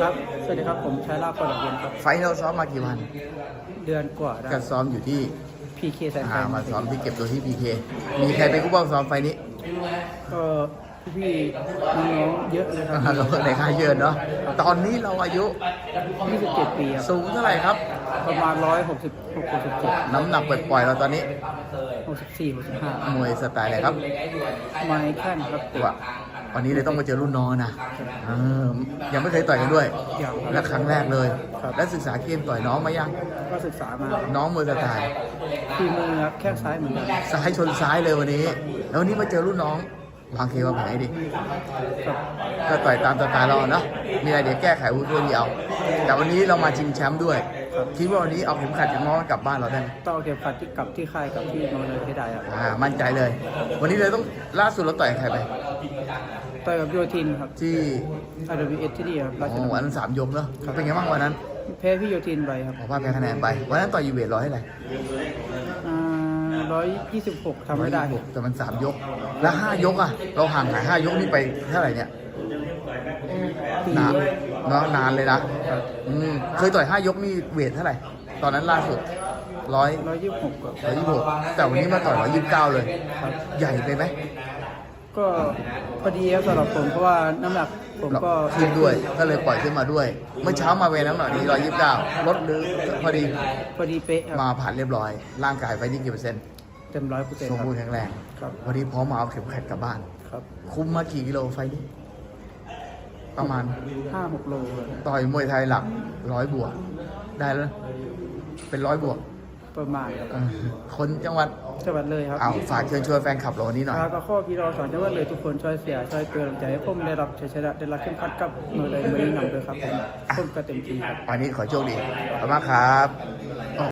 ครับ สวัสดีครับ ผมชายลาภคนละเวียนครับ ไฟท์เราซ้อมมากี่วันเดือนกว่าได้ก็ซ้อมอยู่ที่พีเคแสนไฟอ่ามาซ้อมที่เก็บตัวที่พีเคมีใครเป็นผู้บ้างซ้อมไฟท์นี้ก็พี่ๆน้องๆเยอะเลยครับเราในค่ายเยอะเนาะตอนนี้เราอายุ27ปีครับสูงเท่าไหร่ครับ ประมาณ166 67น้ำหนักปล่อยๆเราตอนนี้ 64 65มวยสไตล์อะไรครับ ไม้แค่นครับเตะว่า วันนี้เลยต้องมาเจอรุ่นน้องนะเออยังไม่เคยต่อยกันด้วยอย่างคและรับครั้งแรกเลยครับและศึกษาเกมต่อยน้องมายัง ก็ศึกษามาน้องมวยสไตล์ทีมือครับแข้งซ้ายเหมือนกันซ้ายชนซ้ายเลยวันนี้ แล้ววันนี้มาเจอรุ่นน้องวางเควางแผนให้ดีครับก็ต่อยตามสไตล์เราเนาะ มีอะไรเดี๋ยวแก้ไขวุ้นตัวเดียว แต่วันนี้เรามาชิงแชมป์ด้วย คิดว่าวันนี้เอาเข็มขัดจากน้องกลับบ้านเราได้ไหมต้องเอาเก็บขัดที่กลับที่ค่ายกับที่นอนเลยให้ได้ครับอ่า มั่นใจเลย วันนี้เลยต้องล่าสุดเราต่อยกับใครไป ต่อยกับโยทินครับที่ RWS ที่นี่ครับราชอ๋อดำวันเนินั้นนสามยกเนาะเป็นไงบ้างวันนั้นแพ้พี่โยทินไปครับขอพลาดแพ้คะแนนไป วันนั้นต่อยยูเวทร้อยเท่าไหร่ร้อยยี่สิบหกทำไม่ได้หกแต่มันสามยก แล้วห้ายกอะเราห่างหายห้ายกนี่ไปเท่าไหร่เนี่ยปีนานเนาะนานเลยนะอืมเคยต่อยห้ายกนี่เวทเท่าไหร่ ตอนนั้นล่าสุดร้อยร้อยยี่สิบหกร้อยยี่สิบหกแต่วันนี้มาต่อยร้อยยี่สิบเก้าเลยครับใหญ่ไปไหม ก็พอดีครับสำหรับผมเพราะว่าน้ำหนักผมก็ขึ้นด้วย ก็เลยปล่อยขึ้นมาด้วย เมื่อเช้ามาเวรน้ำหนักนี้ร้อยยี่สิบเก้าลดหรือพอดีพอดีเป๊ะครับมาผ่านเรียบร้อย ร่างกายไฟนี่กี่เปอร์เซ็นต์เต็มร้อยเปอร์เซ็นต์สมครับูบรณ์แข็งแรงครับวันนี้พร้อมมาเอาเข็มขัดกลับบ้านครับ คุมมากี่กิโลไฟนี้ประมาณห้าหกโลครับต่อยมวยไทยหลักร้อยบวกได้แล้ว เป็นร้อยบวก ประมาณครับเออคนจังหวัดจังหวัดเลยครับเอาฝากเชิญชวนแฟนคลับเราวันนี้หน่อยแล้วก็ข้อพี่รอสอนจังหวัดเลยทุกคนช่วยเสียช่วยเป็นกำลังใจให้ผมได้รับชัยชนะได้รับเข้มขัดกับมือเลยมือนี้นำเลยครับผมผมก็เต็มที่ครับวันนี้ขอโชคดีขอบคุณมากครับ